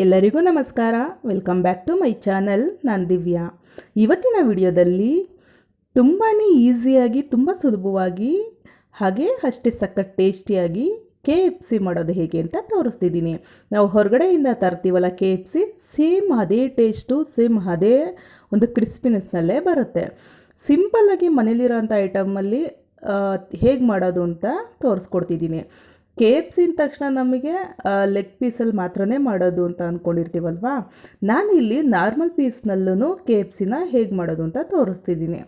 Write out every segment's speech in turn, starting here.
ಎಲ್ಲರಿಗೂ ನಮಸ್ಕಾರ. Welcome back to my channel ನಾನು ದಿವ್ಯಾ. ಇವತ್ತಿನ ವಿಡಿಯೋದಲ್ಲಿ ತುಂಬಾ ಈಸಿಯಾಗಿ, ತುಂಬ ಸುಲಭವಾಗಿ, ಹಾಗೆ ಅಷ್ಟೇ ಸಖತ್ ಟೇಸ್ಟಿಯಾಗಿ ಕೆ ಎಫ್ ಸಿ ಮಾಡೋದು ಹೇಗೆ ಅಂತ ತೋರಿಸ್ತಿದ್ದೀನಿ. ನಾವು ಹೊರಗಡೆಯಿಂದ ತರ್ತೀವಲ್ಲ ಕೆ ಎಫ್ ಸಿ, ಸೇಮ್ ಅದೇ ಟೇಸ್ಟು, ಸೇಮ್ ಅದೇ ಒಂದು ಕ್ರಿಸ್ಪಿನೆಸ್ನಲ್ಲೇ ಬರುತ್ತೆ. ಸಿಂಪಲ್ಲಾಗಿ ಮನೇಲಿರೋಂಥ ಐಟಮಲ್ಲಿ ಹೇಗೆ ಮಾಡೋದು ಅಂತ ತೋರಿಸ್ಕೊಡ್ತಿದ್ದೀನಿ. ಕೆ ಎಫ್ ತಕ್ಷಣ ನಮಗೆ ಲೆಗ್ ಪೀಸಲ್ಲಿ ಮಾತ್ರನೇ ಮಾಡೋದು ಅಂತ ಅಂದ್ಕೊಂಡಿರ್ತೀವಲ್ವಾ ನಾನಿಲ್ಲಿ ನಾರ್ಮಲ್ ಪೀಸ್ನಲ್ಲೂ ಕೆ ಎಫ್ ಸಿನ ಹೇಗೆ ಮಾಡೋದು ಅಂತ ತೋರಿಸ್ತಿದ್ದೀನಿ.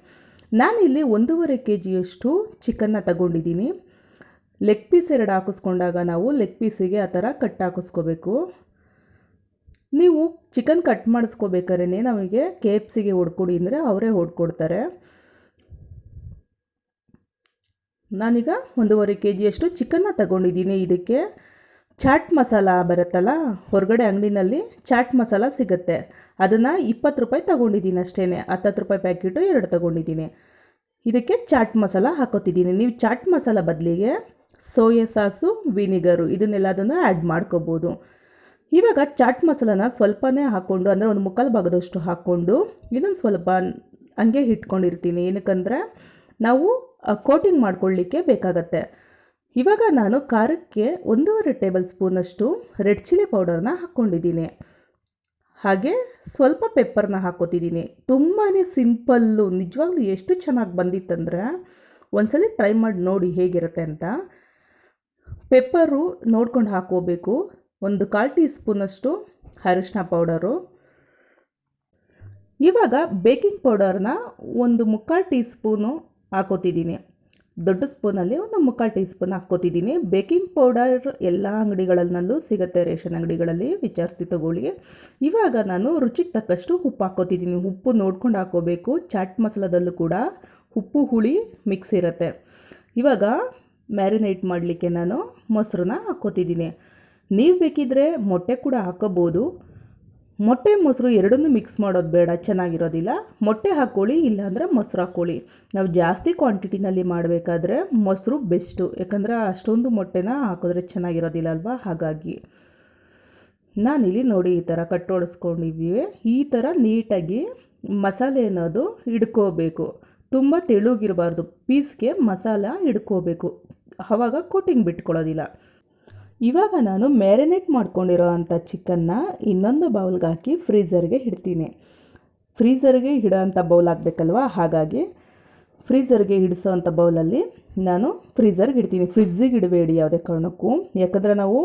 ನಾನಿಲ್ಲಿ ಒಂದೂವರೆ ಕೆ ಜಿಯಷ್ಟು ಚಿಕನ್ನ ತಗೊಂಡಿದ್ದೀನಿ. ಲೆಗ್ ಪೀಸ್ ಎರಡು ಹಾಕಿಸ್ಕೊಂಡಾಗ ನಾವು ಲೆಗ್ ಪೀಸಿಗೆ ಆ ಥರ ಕಟ್ ಹಾಕಿಸ್ಕೋಬೇಕು. ನೀವು ಚಿಕನ್ ಕಟ್ ಮಾಡಿಸ್ಕೋಬೇಕಾದ್ರೆ ನಮಗೆ ಕೆ ಎಫ್ ಸಿಗೆ ಹೊಡ್ಕೊಡಿ ಅಂದರೆ ಅವರೇ ಹೊಡ್ಕೊಡ್ತಾರೆ. ನಾನೀಗ ಒಂದೂವರೆ ಕೆ ಜಿಯಷ್ಟು ಚಿಕನ್ನ ತಗೊಂಡಿದ್ದೀನಿ. ಇದಕ್ಕೆ ಚಾಟ್ ಮಸಾಲ ಬರುತ್ತಲ್ಲ, ಹೊರಗಡೆ ಅಂಗಡಿನಲ್ಲಿ ಚಾಟ್ ಮಸಾಲ ಸಿಗುತ್ತೆ. ಅದನ್ನು ಇಪ್ಪತ್ತು ರೂಪಾಯಿ ತಗೊಂಡಿದ್ದೀನಿ ಅಷ್ಟೇ ಹತ್ತತ್ತು ರೂಪಾಯಿ ಪ್ಯಾಕೆಟು ಎರಡು ತಗೊಂಡಿದ್ದೀನಿ. ಇದಕ್ಕೆ ಚಾಟ್ ಮಸಾಲ ಹಾಕೋತಿದ್ದೀನಿ. ನೀವು ಚಾಟ್ ಮಸಾಲ ಬದಲಿಗೆ ಸೋಯಾ ಸಾಸು, ವಿನಿಗರು ಇದನ್ನೆಲ್ಲದನ್ನು ಆ್ಯಡ್ ಮಾಡ್ಕೋಬೋದು. ಇವಾಗ ಚಾಟ್ ಮಸಾಲನ ಸ್ವಲ್ಪನೇ ಹಾಕ್ಕೊಂಡು, ಅಂದರೆ ಒಂದು ಮುಕ್ಕಾಲು ಭಾಗದಷ್ಟು ಹಾಕ್ಕೊಂಡು, ಇನ್ನೊಂದು ಸ್ವಲ್ಪ ಹಂಗೆ ಇಟ್ಕೊಂಡಿರ್ತೀನಿ ಏನಕ್ಕಂದರೆ, ನಾವು ಕೋಟಿಂಗ್ ಮಾಡ್ಕೊಳ್ಳಿಕ್ಕೆ ಬೇಕಾಗತ್ತೆ. ಇವಾಗ ನಾನು ಖಾರಕ್ಕೆ ಒಂದೂವರೆ ಟೇಬಲ್ ಸ್ಪೂನಷ್ಟು ರೆಡ್ ಚಿಲ್ಲಿ ಪೌಡರ್ನ ಹಾಕ್ಕೊಂಡಿದ್ದೀನಿ. ಹಾಗೆ ಸ್ವಲ್ಪ ಪೆಪ್ಪರ್ನ ಹಾಕೋತಿದ್ದೀನಿ ತುಂಬಾ ಸಿಂಪಲ್ಲು, ನಿಜವಾಗ್ಲೂ ಎಷ್ಟು ಚೆನ್ನಾಗಿ ಬಂದಿತ್ತಂದರೆ ಒಂದ್ಸಲ ಟ್ರೈ ಮಾಡಿ ನೋಡಿ ಹೇಗಿರುತ್ತೆ ಅಂತ. ಪೆಪ್ಪರು ನೋಡ್ಕೊಂಡು ಹಾಕೋಬೇಕು ಒಂದು ಕಾಲು ಟೀ ಸ್ಪೂನಷ್ಟು ಅರಿಶಿನ ಪೌಡರು. ಇವಾಗ ಬೇಕಿಂಗ್ ಪೌಡರ್ನ ಒಂದು ಮುಕ್ಕಾಲು ಟೀ ಸ್ಪೂನು ಹಾಕೋತಿದ್ದೀನಿ. ದೊಡ್ಡ ಸ್ಪೂನಲ್ಲಿ ಒಂದು ಮುಕ್ಕಾಲು ಟೀ ಸ್ಪೂನ್ ಹಾಕ್ಕೋತಿದ್ದೀನಿ. ಬೇಕಿಂಗ್ ಪೌಡರ್ ಎಲ್ಲ ಅಂಗಡಿಗಳಲ್ಲೂ ಸಿಗುತ್ತೆ, ರೇಷನ್ ಅಂಗಡಿಗಳಲ್ಲಿ ವಿಚಾರಿಸಿ ತಗೊಳ್ಳಿ. ಇವಾಗ ನಾನು ರುಚಿಗೆ ತಕ್ಕಷ್ಟು ಉಪ್ಪು ಹಾಕ್ಕೋತಿದ್ದೀನಿ. ಉಪ್ಪು ನೋಡ್ಕೊಂಡು ಹಾಕ್ಕೋಬೇಕು. ಚಾಟ್ ಮಸಾಲದಲ್ಲೂ ಕೂಡ ಉಪ್ಪು, ಹುಳಿ ಮಿಕ್ಸ್ ಇರುತ್ತೆ. ಇವಾಗ ಮ್ಯಾರಿನೇಟ್ ಮಾಡಲಿಕ್ಕೆ ನಾನು ಮೊಸರನ್ನ ಹಾಕ್ಕೋತಿದ್ದೀನಿ. ನೀವು ಬೇಕಿದ್ರೆ ಮೊಟ್ಟೆ ಕೂಡ ಹಾಕೋಬೋದು ಮೊಟ್ಟೆ ಮೊಸರು ಎರಡನ್ನೂ ಮಿಕ್ಸ್ ಮಾಡೋದು ಬೇಡ, ಚೆನ್ನಾಗಿರೋದಿಲ್ಲ. ಮೊಟ್ಟೆ ಹಾಕ್ಕೊಳ್ಳಿ ಇಲ್ಲಾಂದರೆ ಮೊಸರು ಹಾಕ್ಕೊಳ್ಳಿ ನಾವು ಜಾಸ್ತಿ ಕ್ವಾಂಟಿಟಿನಲ್ಲಿ ಮಾಡಬೇಕಾದ್ರೆ ಮೊಸರು ಬೆಸ್ಟು ಯಾಕಂದರೆ ಅಷ್ಟೊಂದು ಮೊಟ್ಟೆನ ಹಾಕಿದ್ರೆ ಚೆನ್ನಾಗಿರೋದಿಲ್ಲ ಅಲ್ವಾ? ಹಾಗಾಗಿ. ನಾನಿಲ್ಲಿ ನೋಡಿ ಈ ಥರ ಕಟ್ಟೋಡಿಸ್ಕೊಂಡಿದ್ದೀವಿ ಈ ಥರ ನೀಟಾಗಿ ಮಸಾಲೆ ಅನ್ನೋದು ಹಿಡ್ಕೋಬೇಕು. ತುಂಬ ತೆಳುಗಿರಬಾರ್ದು. ಪೀಸ್ಗೆ ಮಸಾಲ ಹಿಡ್ಕೋಬೇಕು. ಆವಾಗ ಕೋಟಿಂಗ್ ಬಿಟ್ಕೊಳ್ಳೋದಿಲ್ಲ. ಇವಾಗ ನಾನು ಮ್ಯಾರಿನೇಟ್ ಮಾಡ್ಕೊಂಡಿರೋ ಅಂಥ ಚಿಕನ್ನ ಇನ್ನೊಂದು ಬೌಲ್ಗೆ ಹಾಕಿ ಫ್ರೀಝರ್ಗೆ ಇಡ್ತೀನಿ. ಫ್ರೀಝರ್ಗೆ ಇಡೋ ಅಂಥ ಬೌಲ್ ಆಗಬೇಕಲ್ವ ಹಾಗಾಗಿ ಫ್ರೀಝರ್ಗೆ ಹಿಡಿಸೋವಂಥ ಅಂಥ ಬೌಲಲ್ಲಿ ನಾನು ಫ್ರೀಝರ್ಗೆ ಇಡ್ತೀನಿ. ಫ್ರಿಜ್ಜಿಗೆ ಇಡಬೇಡಿ ಯಾವುದೇ ಕಾರಣಕ್ಕೂ. ಯಾಕಂದರೆ ನಾವು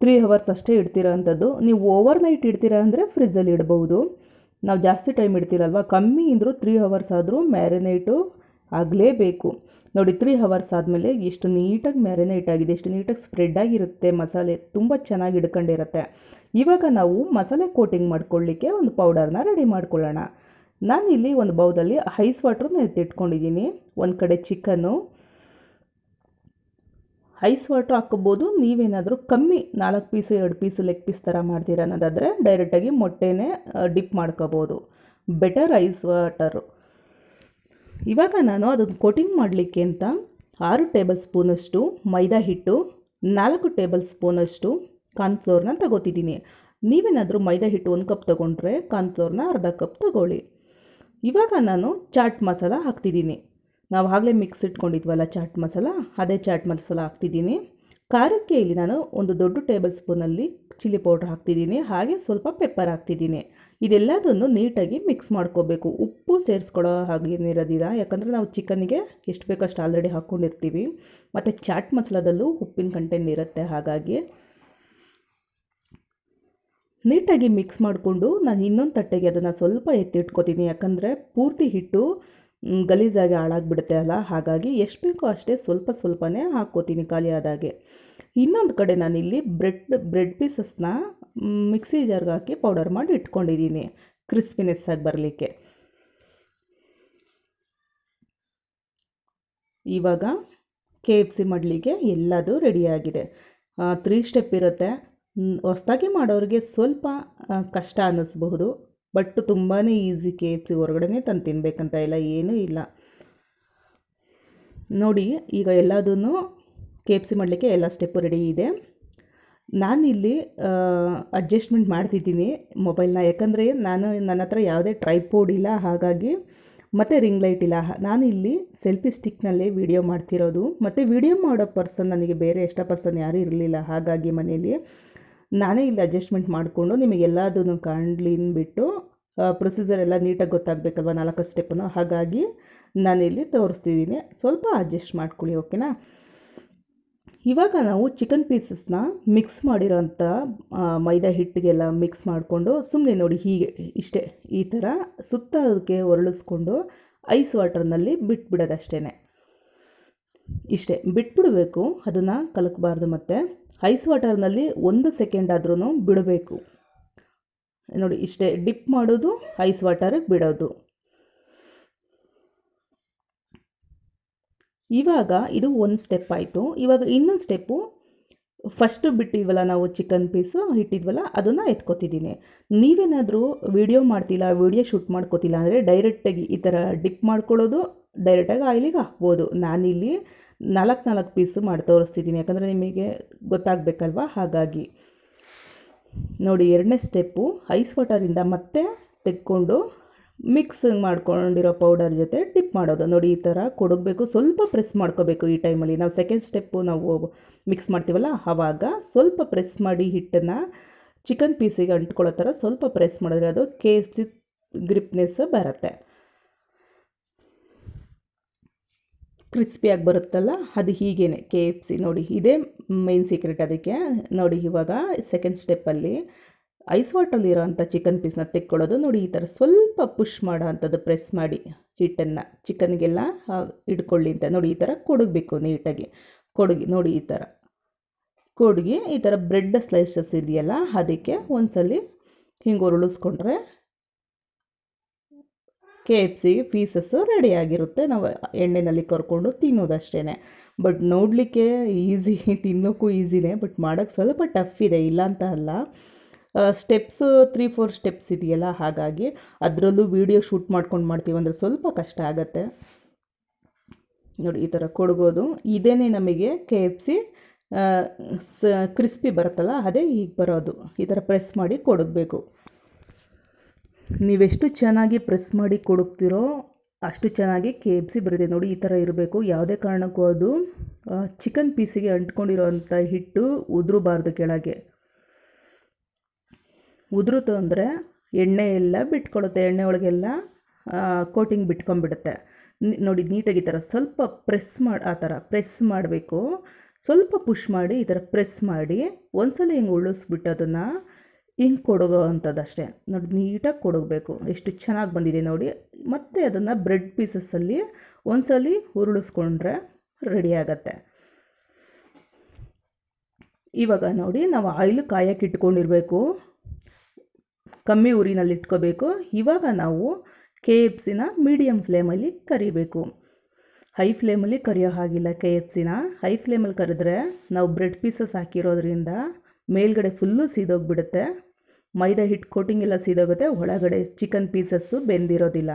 ತ್ರೀ ಅವರ್ಸ್ ಅಷ್ಟೇ ಇಡ್ತಿರೋ ಅಂಥದ್ದು. ನೀವು ಓವರ್ ನೈಟ್ ಇಡ್ತೀರಾ ಅಂದರೆ ಫ್ರಿಜ್ಜಲ್ಲಿ ಇಡ್ಬೋದು. ನಾವು ಜಾಸ್ತಿ ಟೈಮ್ ಇಡ್ತೀರಲ್ವ? ಕಮ್ಮಿ ಅಂದರೂ ತ್ರೀ ಅವರ್ಸ್ ಆದರೂ ಮ್ಯಾರಿನೇಟು ಆಗಲೇಬೇಕು. ನೋಡಿ ತ್ರೀ ಹವರ್ಸ್ ಆದಮೇಲೆ ಎಷ್ಟು ನೀಟಾಗಿ ಮ್ಯಾರಿನೇಟ್ ಆಗಿದೆ, ಎಷ್ಟು ನೀಟಾಗಿ ಸ್ಪ್ರೆಡ್ ಆಗಿರುತ್ತೆ ಮಸಾಲೆ ತುಂಬ ಚೆನ್ನಾಗಿ ಹಿಡ್ಕೊಂಡಿರುತ್ತೆ. ಇವಾಗ ನಾವು ಮಸಾಲೆ ಕೋಟಿಂಗ್ ಮಾಡ್ಕೊಳ್ಳಿಕ್ಕೆ ಒಂದು ಪೌಡರ್ನ ರೆಡಿ ಮಾಡ್ಕೊಳ್ಳೋಣ. ನಾನಿಲ್ಲಿ ಒಂದು ಬೌದಲ್ಲಿ ಐಸ್ ವಾಟ್ರನ್ನ ಎತ್ತಿಟ್ಕೊಂಡಿದ್ದೀನಿ. ಒಂದು ಕಡೆ ಚಿಕನ್ನು ಐಸ್ ವಾಟ್ರ್ ಹಾಕ್ಕೋಬೋದು. ನೀವೇನಾದರೂ ಕಮ್ಮಿ ನಾಲ್ಕು ಪೀಸು, ಎರಡು ಪೀಸು ಲೆಗ್ ಪೀಸ್ ಥರ ಮಾಡ್ತೀರ ಅನ್ನೋದಾದರೆ ಡೈರೆಕ್ಟಾಗಿ ಮೊಟ್ಟೆನೇ ಡಿಪ್ ಮಾಡ್ಕೋಬೋದು. ಬೆಟರ್ ಐಸ್ ವಾಟರು ಇವಾಗ ನಾನು ಅದನ್ನು ಕೋಟಿಂಗ್ ಮಾಡಲಿಕ್ಕೆ ಅಂತ ಆರು ಟೇಬಲ್ ಸ್ಪೂನಷ್ಟು ಮೈದಾ ಹಿಟ್ಟು, ನಾಲ್ಕು ಟೇಬಲ್ ಸ್ಪೂನಷ್ಟು ಕಾರ್ನ್ಫ್ಲೋರ್ನ ತಗೋತಿದ್ದೀನಿ. ನೀವೇನಾದರೂ ಮೈದಾ ಹಿಟ್ಟು ಒಂದು ಕಪ್ ತೊಗೊಂಡ್ರೆ ಕಾರ್ನ್ಫ್ಲೋರ್ನ ಅರ್ಧ ಕಪ್ ತಗೊಳ್ಳಿ. ಇವಾಗ ನಾನು ಚಾಟ್ ಮಸಾಲ ಹಾಕ್ತಿದ್ದೀನಿ. ನಾವು ಆಗಲೇ ಮಿಕ್ಸ್ ಇಟ್ಕೊಂಡಿದ್ವಲ್ಲ ಚಾಟ್ ಮಸಾಲ, ಅದೇ ಚಾಟ್ ಮಸಾಲ ಹಾಕ್ತಿದ್ದೀನಿ. ಖಾರಕ್ಕೆ ಇಲ್ಲಿ ನಾನು ಒಂದು ದೊಡ್ಡ ಟೇಬಲ್ ಸ್ಪೂನಲ್ಲಿ ಚಿಲ್ಲಿ ಪೌಡ್ರ್ ಹಾಕ್ತಿದ್ದೀನಿ, ಹಾಗೆ ಸ್ವಲ್ಪ ಪೆಪ್ಪರ್ ಹಾಕ್ತಿದ್ದೀನಿ. ಇದೆಲ್ಲದನ್ನು ನೀಟಾಗಿ ಮಿಕ್ಸ್ ಮಾಡ್ಕೋಬೇಕು. ಉಪ್ಪು ಸೇರಿಸ್ಕೊಳ್ಳೋ ಹಾಗೇನಿರೋದಿಲ್ಲ ಯಾಕಂದರೆ ನಾವು ಚಿಕನ್ಗೆ ಎಷ್ಟು ಬೇಕಷ್ಟು ಆಲ್ರೆಡಿ ಹಾಕ್ಕೊಂಡಿರ್ತೀವಿ. ಮತ್ತು ಚಾಟ್ ಮಸಾಲದಲ್ಲೂ ಉಪ್ಪಿನ ಕಂಟೆಂಟ್ ಇರುತ್ತೆ, ಹಾಗಾಗಿ ನೀಟಾಗಿ ಮಿಕ್ಸ್ ಮಾಡಿಕೊಂಡು ನಾನು ಇನ್ನೊಂದು ತಟ್ಟೆಗೆ ಅದನ್ನು ಸ್ವಲ್ಪ ಎತ್ತಿಟ್ಕೋತೀನಿ. ಯಾಕಂದರೆ ಪೂರ್ತಿ ಹಿಟ್ಟು ಗಲೀಜಾಗಿ ಹಾಳಾಗಿಬಿಡುತ್ತೆ ಅಲ್ಲ? ಹಾಗಾಗಿ ಎಷ್ಟು ಬೇಕೋ ಅಷ್ಟೇ ಸ್ವಲ್ಪ ಸ್ವಲ್ಪನೇ ಹಾಕ್ಕೋತೀನಿ ಖಾಲಿ ಆದಾಗೆ. ಇನ್ನೊಂದು ಕಡೆ ನಾನಿಲ್ಲಿ ಬ್ರೆಡ್ ಬ್ರೆಡ್ ಪೀಸಸ್ನ ಮಿಕ್ಸಿ ಜಾರ್ಗೆ ಹಾಕಿ ಪೌಡರ್ ಮಾಡಿ ಇಟ್ಕೊಂಡಿದ್ದೀನಿ ಕ್ರಿಸ್ಪಿನೆಸ್ ಆಗಿ ಬರಲಿಕ್ಕೆ. ಇವಾಗ ಕೆ ಎಫ್ ಸಿ ಮಾಡಲಿಕ್ಕೆ ಎಲ್ಲದೂ ರೆಡಿಯಾಗಿದೆ. ತ್ರೀ ಸ್ಟೆಪ್ ಇರುತ್ತೆ. ಹೊಸ್ದಾಗಿ ಮಾಡೋರಿಗೆ ಸ್ವಲ್ಪ ಕಷ್ಟ ಅನ್ನಿಸ್ಬಹುದು. ಬಟ್ ತುಂಬಾ ಈಸಿ ಕೆ ಎಫ್ ಸಿ ಹೊರಗಡೆ ತಂದು ತಿನ್ನಬೇಕಂತ ಇಲ್ಲ ಏನೂ ಇಲ್ಲ. ನೋಡಿ, ಈಗ ಎಲ್ಲದನ್ನು ಕೆ ಎಫ್ ಸಿ ಮಾಡಲಿಕ್ಕೆ ಎಲ್ಲ ಸ್ಟೆಪ್ಪು ರೆಡಿ ಇದೆ. ನಾನಿಲ್ಲಿ ಅಡ್ಜಸ್ಟ್ಮೆಂಟ್ ಮಾಡ್ತಿದ್ದೀನಿ ಮೊಬೈಲ್ನ ಯಾಕಂದರೆ ನಾನು ನನ್ನ ಹತ್ರ ಯಾವುದೇ ಟ್ರೈಪೋಡ್ ಇಲ್ಲ, ಹಾಗಾಗಿ ಮತ್ತು ರಿಂಗ್ ಲೈಟ್ ಇಲ್ಲ. ನಾನು ಇಲ್ಲಿ ಸೆಲ್ಫಿ ಸ್ಟಿಕ್ನಲ್ಲೇ ವೀಡಿಯೋ ಮಾಡ್ತಿರೋದು. ಮತ್ತು ವೀಡಿಯೋ ಮಾಡೋ ಪರ್ಸನ್ ನನಗೆ ಬೇರೆ ಎಷ್ಟೋ ಪರ್ಸನ್ ಯಾರೂ ಇರಲಿಲ್ಲ. ಹಾಗಾಗಿ ಮನೇಲಿ ನಾನೇ ಇಲ್ಲಿ ಅಡ್ಜಸ್ಟ್ಮೆಂಟ್ ಮಾಡಿಕೊಂಡು ನಿಮಗೆಲ್ಲದನ್ನು ಕಾಣಲಿ ಬಿಟ್ಟು ಪ್ರೊಸೀಜರ್ ಎಲ್ಲ ನೀಟಾಗಿ ಗೊತ್ತಾಗಬೇಕಲ್ವ ನಾಲ್ಕು ಸ್ಟೆಪ್ಪನ್ನು ಹಾಗಾಗಿ ನಾನಿಲ್ಲಿ ತೋರಿಸ್ತಿದ್ದೀನಿ ಸ್ವಲ್ಪ ಅಡ್ಜಸ್ಟ್ ಮಾಡ್ಕೊಳ್ಳಿ ಓಕೆನಾ ಇವಾಗ ನಾವು ಚಿಕನ್ ಪೀಸಸ್ನ ಮಿಕ್ಸ್ ಮಾಡಿರೋಂಥ ಮೈದಾ ಹಿಟ್ಟಿಗೆಲ್ಲ ಮಿಕ್ಸ್ ಮಾಡಿಕೊಂಡು ಸುಮ್ಮನೆ ನೋಡಿ ಹೀಗೆ, ಇಷ್ಟೇ ಈ ಥರ ಸುತ್ತ ಅದಕ್ಕೆ ಒರಳಿಸ್ಕೊಂಡು ಐಸ್ ವಾಟರ್ನಲ್ಲಿ ಬಿಟ್ಬಿಡೋದಷ್ಟೇ ಇಷ್ಟೇ, ಬಿಟ್ಬಿಡಬೇಕು, ಅದನ್ನು ಕಲಕಬಾರ್ದು ಮತ್ತು. ಐಸ್ ವಾಟರ್ನಲ್ಲಿ ಒಂದು ಸೆಕೆಂಡ್ ಆದ್ರೂ ಬಿಡಬೇಕು. ನೋಡಿ, ಇಷ್ಟೇ, ಡಿಪ್ ಮಾಡೋದು, ಐಸ್ ವಾಟರಿಗೆ ಬಿಡೋದು. ಇವಾಗ ಇದು ಒಂದು ಸ್ಟೆಪ್ ಆಯಿತು. ಇವಾಗ ಇನ್ನೊಂದು ಸ್ಟೆಪ್ಪು, ಫಸ್ಟು ಬಿಟ್ಟಿದ್ವಲ್ಲ ನಾವು ಚಿಕನ್ ಪೀಸು ಇಟ್ಟಿದ್ವಲ್ಲ ಅದನ್ನು ಎತ್ಕೋತಿದ್ದೀನಿ. ನೀವೇನಾದರೂ ವೀಡಿಯೋ ಮಾಡ್ತಿಲ್ಲ ವೀಡಿಯೋ ಶೂಟ್ ಮಾಡ್ಕೋತಿಲ್ಲ ಅಂದರೆ ಡೈರೆಕ್ಟಾಗಿ ಈ ಥರ ಡಿಪ್ ಮಾಡ್ಕೊಳ್ಳೋದು ಡೈರೆಕ್ಟಾಗಿ ಆಯಿಲಿಗೆ ಹಾಕ್ಬೋದು. ನಾನಿಲ್ಲಿ ನಾಲ್ಕು ನಾಲ್ಕು ಪೀಸು ಮಾಡಿ ತೋರಿಸ್ತಿದ್ದೀನಿ. ಯಾಕಂದರೆ ನಿಮಗೆ ಗೊತ್ತಾಗಬೇಕಲ್ವ? ಹಾಗಾಗಿ. ನೋಡಿ, ಎರಡನೇ ಸ್ಟೆಪ್ಪು ಐಸ್ ವಾಟರಿಂದ ಮತ್ತೆ ತೆಕ್ಕೊಂಡು ಮಿಕ್ಸ್ ಮಾಡ್ಕೊಂಡಿರೋ ಪೌಡರ್ ಜೊತೆ ಟಿಪ್ ಮಾಡೋದು. ನೋಡಿ, ಈ ಥರ ಕೊಡಗಬೇಕು. ಸ್ವಲ್ಪ ಪ್ರೆಸ್ ಮಾಡ್ಕೋಬೇಕು ಈ ಟೈಮಲ್ಲಿ. ನಾವು ಸೆಕೆಂಡ್ ಸ್ಟೆಪ್ಪು ನಾವು ಮಿಕ್ಸ್ ಮಾಡ್ತೀವಲ್ಲ, ಆವಾಗ ಸ್ವಲ್ಪ ಪ್ರೆಸ್ ಮಾಡಿ ಹಿಟ್ಟನ್ನು ಚಿಕನ್ ಪೀಸಿಗೆ ಅಂಟ್ಕೊಳ್ಳೋ ಥರ ಸ್ವಲ್ಪ ಪ್ರೆಸ್ ಮಾಡಿದ್ರೆ ಅದು ಕೆ ಸಿ ಗ್ರಿಪ್ನೆಸ್ ಬರುತ್ತೆ. ಕ್ರಿಸ್ಪಿಯಾಗಿ ಬರುತ್ತಲ್ಲ, ಅದು ಹೀಗೇನೆ. ಕೆ ಎಫ್ ಸಿ ನೋಡಿ, ಇದೇ ಮೇನ್ ಸೀಕ್ರೆಟ್ ಅದಕ್ಕೆ. ನೋಡಿ, ಇವಾಗ ಸೆಕೆಂಡ್ ಸ್ಟೆಪ್ಪಲ್ಲಿ ಐಸ್ ವಾಟಲ್ಲಿರೋ ಅಂಥ ಚಿಕನ್ ಪೀಸ್ನ ತೆಕ್ಕೊಳ್ಳೋದು. ನೋಡಿ, ಈ ಥರ ಸ್ವಲ್ಪ ಪುಷ್ ಮಾಡೋ ಅಂಥದ್ದು ಪ್ರೆಸ್ ಮಾಡಿ ಹಿಟ್ಟನ್ನು ಚಿಕನ್ಗೆಲ್ಲ ಇಟ್ಕೊಳ್ಳಿ ಅಂತ. ನೋಡಿ, ಈ ಥರ ಕೊಡಗಬೇಕು ನೀಟಾಗಿ. ಕೊಡಗಿ, ನೋಡಿ, ಈ ಥರ. ಕೊಡಗಿ, ಈ ಥರ ಬ್ರೆಡ್ ಸ್ಲೈಸಸ್ ಇದೆಯಲ್ಲ, ಅದಕ್ಕೆ ಒಂದ್ಸಲಿ ಹಿಂಗೆ ಉರುಳಿಸ್ಕೊಂಡ್ರೆ ಕೆ ಎಫ್ ಸಿಗೆ ಪೀಸಸ್ಸು ರೆಡಿಯಾಗಿರುತ್ತೆ ನಾವು ಎಣ್ಣೆಯಲ್ಲಿ ಕರ್ಕೊಂಡು ತಿನ್ನೋದಷ್ಟೇ ಬಟ್ ನೋಡಲಿಕ್ಕೆ ಈಸಿ ತಿನ್ನೋಕ್ಕೂ ಈಸಿನೇ ಬಟ್ ಮಾಡೋಕ್ಕೆ ಸ್ವಲ್ಪ ಟಫ್ ಇದೆ. ಇಲ್ಲ ಅಂತ ಅಲ್ಲ ಸ್ಟೆಪ್ಸು ತ್ರೀ ಫೋರ್ ಸ್ಟೆಪ್ಸ್ ಇದೆಯಲ್ಲ, ಹಾಗಾಗಿ ಅದರಲ್ಲೂ ವೀಡಿಯೋ ಶೂಟ್ ಮಾಡ್ಕೊಂಡು ಮಾಡ್ತೀವಿ ಅಂದರೆ ಸ್ವಲ್ಪ ಕಷ್ಟ ಆಗುತ್ತೆ. ನೋಡಿ, ಈ ಥರ ಕೊಡ್ಬೋದು. ಇದೇ ನಮಗೆ ಕೆ ಎಫ್ ಸಿ ಸ ಕ್ರಿಸ್ಪಿ ಬರುತ್ತಲ್ಲ, ಅದೇ ಈಗ ಬರೋದು. ಈ ಥರ ಪ್ರೆಸ್ ಮಾಡಿ ಕೊಡಗಬೇಕು ನೀವೆಷ್ಟು ಚೆನ್ನಾಗಿ ಪ್ರೆಸ್ ಮಾಡಿ ಕೊಡುತ್ತೀರೋ ಅಷ್ಟು ಚೆನ್ನಾಗಿ ಕೆ ಎಫ್ ಸಿ ಬರುತ್ತೆ. ನೋಡಿ, ಈ ಥರ ಇರಬೇಕು. ಯಾವುದೇ ಕಾರಣಕ್ಕೂ ಅದು ಚಿಕನ್ ಪೀಸಿಗೆ ಅಂಟ್ಕೊಂಡಿರೋವಂಥ ಹಿಟ್ಟು ಉದುರಬಾರ್ದು ಕೆಳಗೆ. ಉದುರುತು ಅಂದರೆ ಎಣ್ಣೆ ಎಲ್ಲ ಬಿಟ್ಕೊಳುತ್ತೆ. ಎಣ್ಣೆ ಒಳಗೆಲ್ಲ ಕೋಟಿಂಗ್ ಬಿಟ್ಕೊಂಡ್ಬಿಡುತ್ತೆ. ನೋಡಿ, ನೀಟಾಗಿ ಈ ಥರ ಸ್ವಲ್ಪ ಪ್ರೆಸ್ ಮಾಡಿ, ಆ ಥರ ಪ್ರೆಸ್ ಮಾಡಬೇಕು. ಸ್ವಲ್ಪ ಪುಷ್ ಮಾಡಿ ಈ ಥರ ಪ್ರೆಸ್ ಮಾಡಿ ಒಂದ್ಸಲ ಹಿಂಗೆ ಉಳಿಸ್ಬಿಟ್ಟು ಅದನ್ನು ಹಿಂಗೆ ಕೊಡಗೋ ಅಂಥದ್ದು ಅಷ್ಟೇ ನೋಡಿ, ನೀಟಾಗಿ ಕೊಡಗಬೇಕು ಎಷ್ಟು ಚೆನ್ನಾಗಿ ಬಂದಿದೆ ನೋಡಿ. ಮತ್ತು ಅದನ್ನು ಬ್ರೆಡ್ ಪೀಸಸ್ಸಲ್ಲಿ ಒಂದ್ಸಲಿ ಉರುಳಿಸ್ಕೊಂಡ್ರೆ ರೆಡಿ ಆಗತ್ತೆ. ಇವಾಗ ನೋಡಿ, ನಾವು ಆಯಿಲ್ ಕಾಯಕ್ಕೆ ಇಟ್ಕೊಂಡಿರಬೇಕು. ಕಮ್ಮಿ ಉರಿನಲ್ಲಿ ಇಟ್ಕೋಬೇಕು. ಇವಾಗ ನಾವು ಕೆ ಎಫ್ ಸಿನ ಮೀಡಿಯಮ್ ಫ್ಲೇಮಲ್ಲಿ ಕರಿಬೇಕು. ಹೈ ಫ್ಲೇಮಲ್ಲಿ ಕರಿಯೋ ಹಾಗಿಲ್ಲ ಕೆ ಎಫ್ ಸಿನ. ಹೈ ಫ್ಲೇಮಲ್ಲಿ ಕರೆದ್ರೆ ನಾವು ಬ್ರೆಡ್ ಪೀಸಸ್ ಹಾಕಿರೋದ್ರಿಂದ ಮೇಲ್ಗಡೆ ಫುಲ್ಲು ಸೀದೋಗ್ಬಿಡುತ್ತೆ. ಮೈದಾ ಹಿಟ್ಟು ಕೋಟಿಂಗ್ ಎಲ್ಲ ಸೀದೋಗುತ್ತೆ. ಒಳಗಡೆ ಚಿಕನ್ ಪೀಸಸ್ಸು ಬೆಂದಿರೋದಿಲ್ಲ.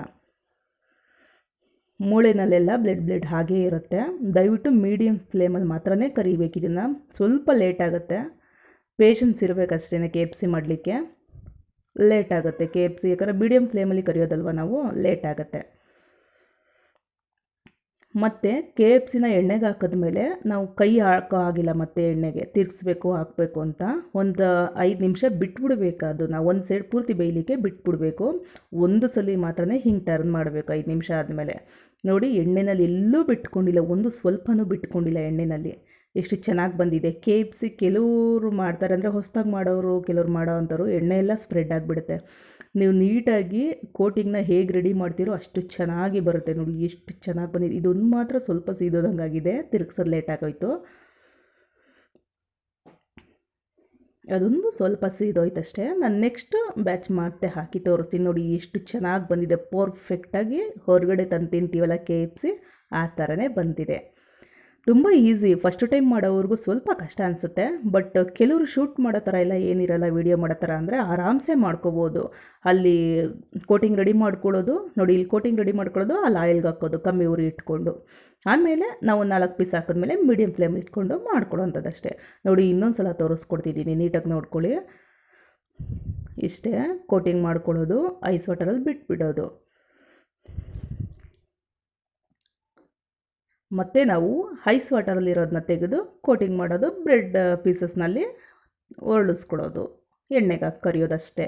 ಮೂಳೆನಲ್ಲೆಲ್ಲ ಬ್ಲೆಡ್ ಬ್ಲೆಡ್ ಹಾಗೇ ಇರುತ್ತೆ. ದಯವಿಟ್ಟು ಮೀಡಿಯಮ್ ಫ್ಲೇಮಲ್ಲಿ ಮಾತ್ರನೇ ಕರಿಬೇಕು ಇದನ್ನು. ಸ್ವಲ್ಪ ಲೇಟ್ ಆಗುತ್ತೆ. ಪೇಷನ್ಸ್ ಇರಬೇಕಷ್ಟೇ ಕೆ ಎಫ್ ಸಿ ಮಾಡಲಿಕ್ಕೆ. ಲೇಟ್ ಆಗುತ್ತೆ ಕೆ ಎಫ್ ಸಿ ಯಾಕಂದರೆ ಮೀಡಿಯಮ್ ಫ್ಲೇಮಲ್ಲಿ ಕರಿಯೋದಲ್ವ ನಾವು? ಲೇಟ್ ಆಗುತ್ತೆ. ಮತ್ತು ಕೆ ಎಫ್ ಸಿನ ಎಣ್ಣೆಗೆ ಹಾಕಿದ್ಮೇಲೆ ನಾವು ಕೈ ಹಾಕೋ ಆಗಿಲ್ಲ ಮತ್ತೆ ಎಣ್ಣೆಗೆ, ತಿರ್ಗಿಸ್ಬೇಕು, ಹಾಕಬೇಕು ಅಂತ ಒಂದು ಐದು ನಿಮಿಷ ಬಿಟ್ಬಿಡ್ಬೇಕು ಅದನ್ನು ಒಂದು ಸೈಡ್ ಪೂರ್ತಿ ಬೇಯಲಿಕ್ಕೆ ಬಿಟ್ಬಿಡ್ಬೇಕು. ಒಂದು ಸಲ ಮಾತ್ರ ಹಿಂಗೆ ಟರ್ನ್ ಮಾಡಬೇಕು ಐದು ನಿಮಿಷ ಆದಮೇಲೆ. ನೋಡಿ, ಎಣ್ಣೆನಲ್ಲಿ ಎಲ್ಲೂ ಬಿಟ್ಕೊಂಡಿಲ್ಲ, ಒಂದು ಸ್ವಲ್ಪನೂ ಬಿಟ್ಕೊಂಡಿಲ್ಲ ಎಣ್ಣೆಯಲ್ಲಿ ಎಷ್ಟು ಚೆನ್ನಾಗಿ ಬಂದಿದೆ. ಕೆ ಎಫ್ ಸಿ ಕೆಲವರು ಮಾಡ್ತಾರೆ ಅಂದರೆ ಹೊಸ್ದಾಗಿ ಮಾಡೋರು, ಕೆಲವ್ರು ಮಾಡೋ ಅಂಥವ್ರು ಎಣ್ಣೆ ಎಲ್ಲ ಸ್ಪ್ರೆಡ್ ಆಗಿಬಿಡುತ್ತೆ. ನೀವು ನೀಟಾಗಿ ಕೋಟಿಂಗ್ನ ಹೇಗೆ ರೆಡಿ ಮಾಡ್ತೀರೋ ಅಷ್ಟು ಚೆನ್ನಾಗಿ ಬರುತ್ತೆ ನೋಡಿ, ಎಷ್ಟು ಚೆನ್ನಾಗಿ ಬಂದಿದೆ. ಇದೊಂದು ಮಾತ್ರ ಸ್ವಲ್ಪ ಸೀದೋದಂಗಾಗಿದೆ, ತಿರುಗ್ಸೋದು ಲೇಟ್ ಆಗೋಯ್ತು. ಅದೊಂದು ಸ್ವಲ್ಪ ಸೀದೋಯ್ತಷ್ಟೇ. ನಾನು ನೆಕ್ಸ್ಟ್ ಬ್ಯಾಚ್ ಮತ್ತೆ ಹಾಕಿ ತೋರಿಸ್ತೀನಿ ನೋಡಿ, ಎಷ್ಟು ಚೆನ್ನಾಗಿ ಬಂದಿದೆ. ಪರ್ಫೆಕ್ಟಾಗಿ ಹೊರಗಡೆ ತಂದು ತಿಂತೀವಲ್ಲ ಕೆ ಎಫ್ ಸಿ ಆ ಥರನೇ ಬಂದಿದೆ. ತುಂಬ ಈಸಿ ಫಸ್ಟ್ ಟೈಮ್ ಮಾಡೋವ್ರಿಗೂ ಸ್ವಲ್ಪ ಕಷ್ಟ ಅನಿಸುತ್ತೆ. ಬಟ್ ಕೆಲವರು ಶೂಟ್ ಮಾಡೋ ಥರ ಎಲ್ಲ ಏನಿರಲ್ಲ ವೀಡಿಯೋ ಮಾಡೋ ಥರ ಅಂದರೆ ಆರಾಮ್ಸೆ ಮಾಡ್ಕೋಬೋದು. ಅಲ್ಲಿ ಕೋಟಿಂಗ್ ರೆಡಿ ಮಾಡ್ಕೊಳ್ಳೋದು, ನೋಡಿ ಇಲ್ಲಿ ಕೋಟಿಂಗ್ ರೆಡಿ ಮಾಡ್ಕೊಳ್ಳೋದು, ಅಲ್ಲಿ ಆಯಿಲ್ಗೆ ಹಾಕೋದು, ಕಮ್ಮಿ ಉರಿ ಇಟ್ಕೊಂಡು. ಆಮೇಲೆ ನಾವು ನಾಲ್ಕು ಪೀಸ್ ಹಾಕಿದ್ಮೇಲೆ ಮೀಡಿಯಮ್ ಫ್ಲೇಮ್ ಇಟ್ಕೊಂಡು ಮಾಡ್ಕೊಳ್ಳೋಂಥದ್ದಷ್ಟೇ ನೋಡಿ ಇನ್ನೊಂದು ಸಲ ತೋರಿಸ್ಕೊಡ್ತಿದ್ದೀನಿ, ನೀಟಾಗಿ ನೋಡ್ಕೊಳ್ಳಿ. ಇಷ್ಟೇ ಕೋಟಿಂಗ್ ಮಾಡ್ಕೊಳ್ಳೋದು ಐಸ್ ವಾಟರಲ್ಲಿ ಬಿಟ್ಬಿಡೋದು. ಮತ್ತು ನಾವು ಐಸ್ ವಾಟರಲ್ಲಿರೋದನ್ನ ತೆಗೆದು ಕೋಟಿಂಗ್ ಮಾಡೋದು ಬ್ರೆಡ್ ಪೀಸಸ್ನಲ್ಲಿ ಒರಳಿಸ್ಕೊಡೋದು. ಎಣ್ಣೆಗೆ ಹಾಕಿ ಕರಿಯೋದಷ್ಟೇ.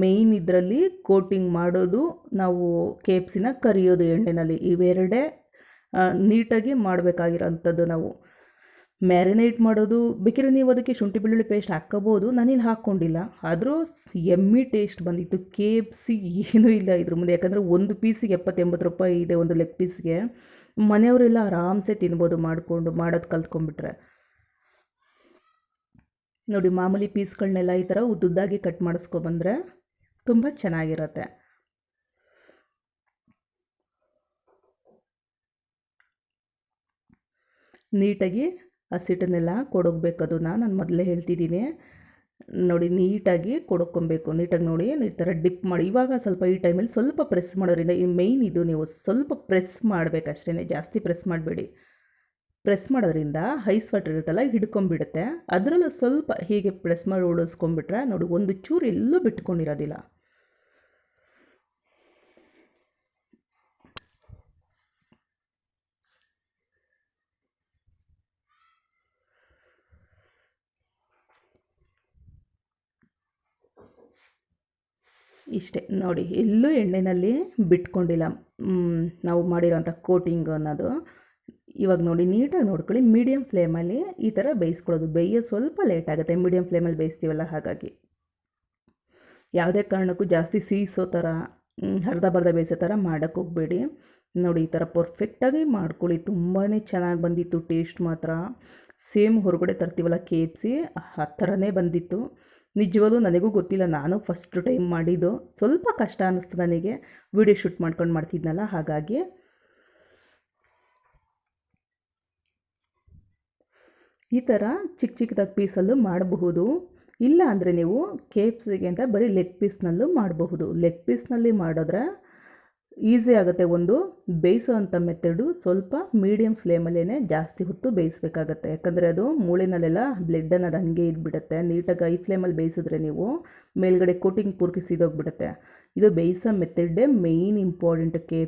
ಮೇಯ್ನ್ ಇದರಲ್ಲಿ ಕೋಟಿಂಗ್ ಮಾಡೋದು, ನಾವು ಕೇಪ್ಸಿನ ಕರಿಯೋದು ಎಣ್ಣೆಯಲ್ಲಿ ಇವೆರಡೇ ನೀಟಾಗಿ ಮಾಡಬೇಕಾಗಿರೋಂಥದ್ದು ನಾವು. ಮ್ಯಾರಿನೇಟ್ ಮಾಡೋದು, ಬೇಕಿದ್ರೆ ನೀವು ಅದಕ್ಕೆ ಶುಂಠಿ ಬೆಳ್ಳುಳ್ಳಿ ಪೇಸ್ಟ್ ಹಾಕ್ಕೋಬೋದು. ನಾನಿಲ್ಲಿ ಹಾಕ್ಕೊಂಡಿಲ್ಲ. ಆದರೂ ಎಮ್ಮಿ ಟೇಸ್ಟ್ ಬಂದಿತ್ತು. ಕೆ ಎಫ್ ಸಿ ಏನೂ ಇಲ್ಲ ಇದ್ರ ಮುಂದೆ. ಯಾಕಂದರೆ ಒಂದು ಪೀಸಿಗೆ ಎಪ್ಪತ್ತೆಂಬತ್ತು ರೂಪಾಯಿ ಇದೆ ಒಂದು ಲೆಗ್ ಪೀಸ್ಗೆ. ಮನೆಯವರೆಲ್ಲ ಆರಾಮ್ಸೆ ತಿನ್ಬೋದು ಮಾಡಿಕೊಂಡು, ಮಾಡೋದು ಕಲ್ತ್ಕೊಂಡ್ಬಿಟ್ರೆ. ನೋಡಿ, ಮಾಮೂಲಿ ಪೀಸ್ಗಳನ್ನೆಲ್ಲ ಈ ಥರ ಉದ್ದುದ್ದಾಗಿ ಕಟ್ ಮಾಡಿಸ್ಕೊಬಂದ್ರೆ ತುಂಬ ಚೆನ್ನಾಗಿರುತ್ತೆ. ನೀಟಾಗಿ ಹಸಿಟ್ಟನ್ನೆಲ್ಲ ಕೊಡೋಗ್ಬೇಕು ಅದನ್ನು ನಾನು ಮೊದಲೇ ಹೇಳ್ತಿದ್ದೀನಿ. ನೋಡಿ, ನೀಟಾಗಿ ಕೊಡ್ಕೊಬೇಕು. ನೀಟಾಗಿ ನೋಡಿ ಈ ಥರ ಡಿಪ್ ಮಾಡಿ. ಇವಾಗ ಸ್ವಲ್ಪ ಈ ಟೈಮಲ್ಲಿ ಸ್ವಲ್ಪ ಪ್ರೆಸ್ ಮಾಡೋದ್ರಿಂದ ಈ ಮೇಯ್ನ್ ಇದು ನೀವು ಸ್ವಲ್ಪ ಪ್ರೆಸ್ ಮಾಡಬೇಕಷ್ಟೇ ಜಾಸ್ತಿ ಪ್ರೆಸ್ ಮಾಡಬೇಡಿ. ಪ್ರೆಸ್ ಮಾಡೋದ್ರಿಂದ ಹೈಸ್ ವಾಟರ್ ಇರುತ್ತಲ್ಲ ಹಿಡ್ಕೊಂಬಿಡುತ್ತೆ ಅದರಲ್ಲೂ ಸ್ವಲ್ಪ ಹೀಗೆ ಪ್ರೆಸ್ ಮಾಡಿ ಉಳಿಸ್ಕೊಂಬಿಟ್ರೆ ನೋಡಿ, ಒಂದು ಚೂರು ಎಲ್ಲೂ ಬಿಟ್ಕೊಂಡಿರೋದಿಲ್ಲ. ಇಷ್ಟೇ. ನೋಡಿ, ಎಲ್ಲೂ ಎಣ್ಣೆಯಲ್ಲಿ ಬಿಟ್ಕೊಂಡಿಲ್ಲ. ನಾವು ಮಾಡಿರೋಂಥ ಕೋಟಿಂಗ್ ಅನ್ನೋದು. ಇವಾಗ ನೋಡಿ, ನೀಟಾಗಿ ನೋಡ್ಕೊಳ್ಳಿ ಮೀಡಿಯಮ್ ಫ್ಲೇಮಲ್ಲಿ ಈ ಥರ ಬೇಯಿಸ್ಕೊಳ್ಳೋದು. ಬೇಯೋ ಸ್ವಲ್ಪ ಲೇಟ್ ಆಗುತ್ತೆ. ಮೀಡಿಯಮ್ ಫ್ಲೇಮಲ್ಲಿ ಬೇಯಿಸ್ತೀವಲ್ಲ ಹಾಗಾಗಿ. ಯಾವುದೇ ಕಾರಣಕ್ಕೂ ಜಾಸ್ತಿ ಸೀಸೋ ಥರ ಅರ್ಧ ಬರ್ಧ ಬೇಯಿಸೋ ಥರ ಮಾಡೋಕ್ಕೆ ಹೋಗಬೇಡಿ. ನೋಡಿ, ಈ ಥರ ಪರ್ಫೆಕ್ಟಾಗಿ ಮಾಡ್ಕೊಳ್ಳಿ. ತುಂಬಾ ಚೆನ್ನಾಗಿ ಬಂದಿತ್ತು, ಟೇಸ್ಟ್ ಮಾತ್ರ. ಸೇಮ್ ಹೊರಗಡೆ ತರ್ತೀವಲ್ಲ ಕೆ ಸಿ, ಆ ಥರನೇ ಬಂದಿತ್ತು. ನಿಜವಾಗ್ಲೂ ನನಗೂ ಗೊತ್ತಿಲ್ಲ ನಾನು ಫಸ್ಟ್ ಟೈಮ್ ಮಾಡಿದ್ದು. ಸ್ವಲ್ಪ ಕಷ್ಟ ಅನ್ನಿಸ್ತು ನನಗೆ. ವಿಡಿಯೋ ಶೂಟ್ ಮಾಡ್ಕೊಂಡು ಮಾಡ್ತಿದ್ನಲ್ಲ, ಹಾಗಾಗಿ. ಈ ಥರ ಚಿಕ್ಕ ಚಿಕ್ಕದಾಗಿ ಪೀಸಲ್ಲೂ ಮಾಡಬಹುದು. ಇಲ್ಲ ಅಂದರೆ ನೀವು ಕೇಪ್ಸಿಗೆ ಅಂತ ಬರೀ ಲೆಗ್ ಪೀಸ್ನಲ್ಲೂ ಮಾಡಬಹುದು. ಲೆಗ್ ಪೀಸ್ನಲ್ಲಿ ಮಾಡಿದ್ರೆ ಈಸಿ ಆಗುತ್ತೆ ಒಂದು ಬೇಯಿಸೋವಂಥ ಮೆಥಡು ಸ್ವಲ್ಪ ಮೀಡಿಯಮ್ ಫ್ಲೇಮಲ್ಲೇ ಜಾಸ್ತಿ ಹೊತ್ತು ಬೇಯಿಸ್ಬೇಕಾಗತ್ತೆ. ಯಾಕಂದರೆ ಅದು ಮೂಳೆನಲ್ಲೆಲ್ಲ ಬ್ಲೆಡ್ ಅನ್ನೋದು ಹಂಗೆ ಇದ್ಬಿಡುತ್ತೆ. ನೀಟಾಗಿ ಐ ಫ್ಲೇಮಲ್ಲಿ ಬೇಯಿಸಿದ್ರೆ ನೀವು ಮೇಲ್ಗಡೆ ಕೋಟಿಂಗ್ ಪೂರ್ತಿ ಸಿದೋಗ್ಬಿಡುತ್ತೆ. ಇದು ಬೇಯಿಸೋ ಮೆಥಡೇ ಮೇಯ್ನ್ ಇಂಪಾರ್ಟೆಂಟ್ ಕೆ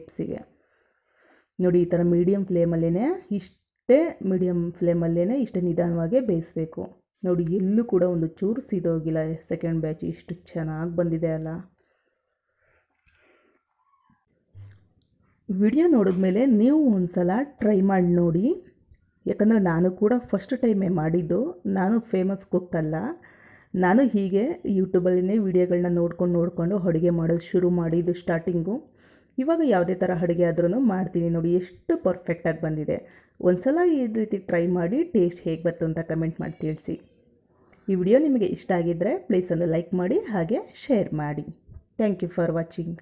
ನೋಡಿ, ಈ ಥರ ಮೀಡಿಯಮ್ ಫ್ಲೇಮಲ್ಲೇ ಇಷ್ಟೇ ಮೀಡಿಯಮ್ ಫ್ಲೇಮಲ್ಲೇ ಇಷ್ಟೇ ನಿಧಾನವಾಗಿ ಬೇಯಿಸ್ಬೇಕು. ನೋಡಿ, ಎಲ್ಲೂ ಕೂಡ ಒಂದು ಚೂರು ಸೀದೋಗಿಲ್ಲ ಸೆಕೆಂಡ್ ಬ್ಯಾಚ್. ಇಷ್ಟು ಚೆನ್ನಾಗಿ ಬಂದಿದೆ ಅಲ್ಲ. ವಿಡಿಯೋ ನೋಡಿದ ಮೇಲೆ ನೀವು ಒಂದು ಸಲ ಟ್ರೈ ಮಾಡಿ ನೋಡಿ. ಯಾಕಂದರೆ ನಾನು ಕೂಡ ಫಸ್ಟ್ ಟೈಮೇ ಮಾಡಿದ್ದು. ನಾನು ಫೇಮಸ್ ಕುಕ್ ಅಲ್ಲ ನಾನು ಹೀಗೆ ಯೂಟ್ಯೂಬಲ್ಲಿನೇ ವೀಡಿಯೋಗಳನ್ನ ನೋಡ್ಕೊಂಡು ನೋಡಿಕೊಂಡು ಅಡುಗೆ ಮಾಡೋದು ಶುರು ಮಾಡಿದ್ದು ಸ್ಟಾರ್ಟಿಂಗು ಇವಾಗ ಯಾವುದೇ ಥರ ಅಡುಗೆ ಆದ್ರೂ ಮಾಡ್ತೀನಿ ನೋಡಿ, ಎಷ್ಟು ಪರ್ಫೆಕ್ಟಾಗಿ ಬಂದಿದೆ. ಒಂದು ಸಲ ಈ ರೀತಿ ಟ್ರೈ ಮಾಡಿ ಟೇಸ್ಟ್ ಹೇಗೆ ಬಂತು ಅಂತ ಕಮೆಂಟ್ ಮಾಡಿ ತಿಳಿಸಿ. ಈ ವಿಡಿಯೋ ನಿಮಗೆ ಇಷ್ಟ ಆಗಿದ್ದರೆ ಪ್ಲೀಸ್ ಒಂದು ಲೈಕ್ ಮಾಡಿ, ಹಾಗೆ ಶೇರ್ ಮಾಡಿ. Thank you for watching